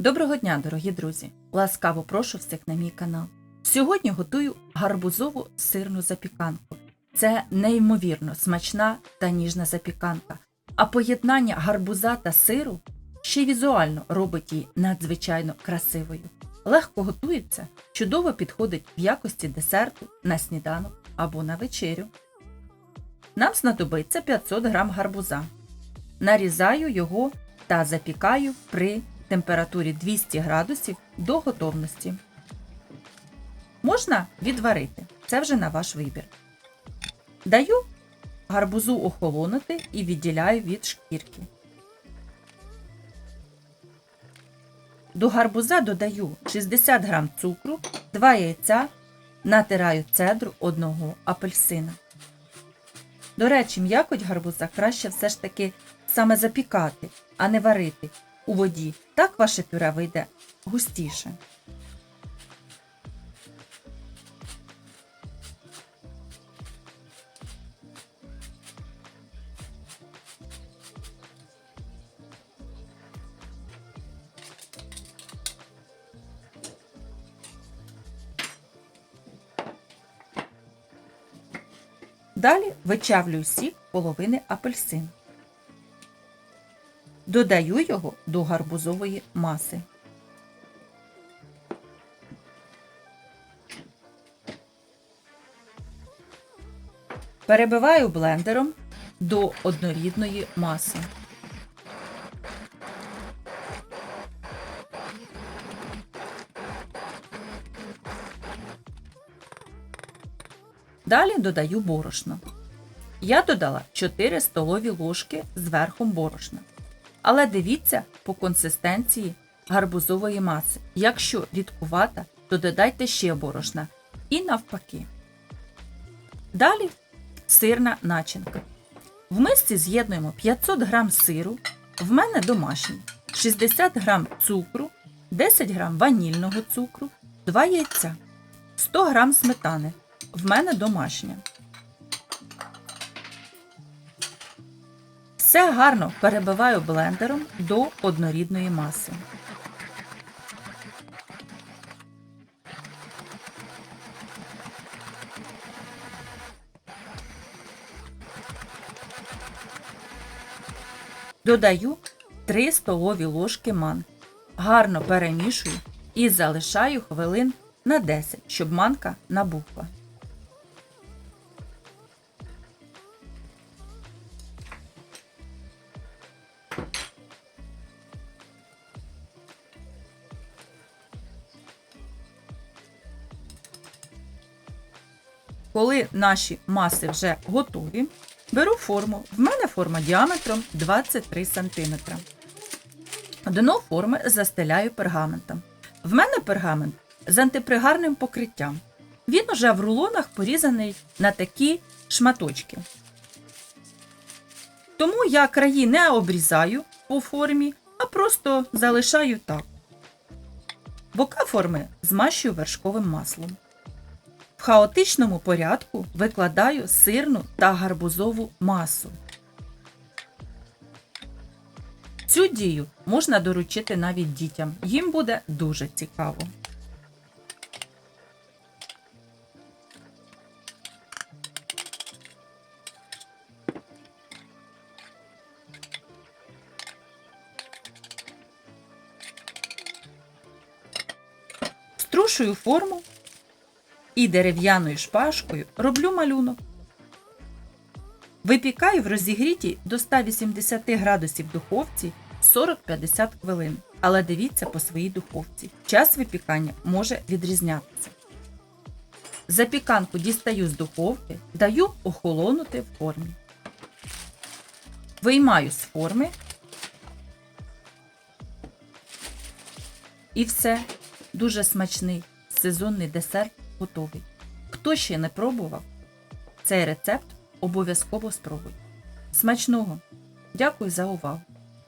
Доброго дня, дорогі друзі! Ласкаво прошу всіх на мій канал. Сьогодні готую гарбузову сирну запіканку. Це неймовірно смачна та ніжна запіканка. А поєднання гарбуза та сиру ще візуально робить її надзвичайно красивою. Легко готується, чудово підходить в якості десерту на сніданок або на вечерю. Нам знадобиться 500 г гарбуза. Нарізаю його та запікаю при температурі 200 градусів до готовності. Можна відварити, це вже на ваш вибір. Даю гарбузу охолонути і відділяю від шкірки. До гарбуза додаю 60 г цукру, 2 яйця, натираю цедру одного апельсина. До речі, м'якоть гарбуза краще все ж таки саме запікати, а не варити у воді. Так ваше пюре вийде густіше. Далі вичавлюю сік половини апельсин. Додаю його до гарбузової маси. Перебиваю блендером до однорідної маси. Далі додаю борошно. Я додала 4 столові ложки з верхом борошна. Але дивіться по консистенції гарбузової маси. Якщо рідкувата, то додайте ще борошна. І навпаки. Далі сирна начинка. В мисці з'єднуємо 500 г сиру, в мене домашній, 60 г цукру, 10 г ванільного цукру, 2 яйця, 100 г сметани. В мене домашня. Все гарно перебиваю блендером до однорідної маси. Додаю 3 столові ложки манки. Гарно перемішую і залишаю хвилин на 10, щоб манка набухла. Коли наші маси вже готові, беру форму. В мене форма діаметром 23 см. Дно форми застеляю пергаментом. В мене пергамент з антипригарним покриттям. Він уже в рулонах порізаний на такі шматочки. Тому я краї не обрізаю по формі, а просто залишаю так. Бока форми змащую вершковим маслом. В хаотичному порядку викладаю сирну та гарбузову масу. Цю дію можна доручити навіть дітям. Їм буде дуже цікаво. Струшую форму і дерев'яною шпажкою роблю малюнок. Випікаю в розігрітій до 180 градусів духовці 40-50 хвилин. Але дивіться по своїй духовці. Час випікання може відрізнятися. Запіканку дістаю з духовки, даю охолонути в формі. Виймаю з форми. І все. Дуже смачний сезонний десерт готовий. Хто ще не пробував, цей рецепт обов'язково спробуй. Смачного! Дякую за увагу!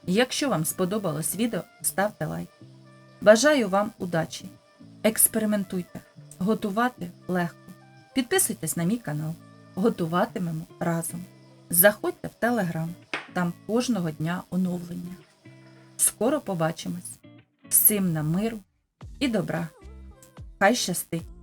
Якщо вам сподобалось відео, ставте лайк. Бажаю вам удачі! Експериментуйте! Готувати легко. Підписуйтесь на мій канал. Готуватимемо разом. Заходьте в Телеграм. Там кожного дня оновлення. Скоро побачимось! всім нам миру і добра. Хай щастить!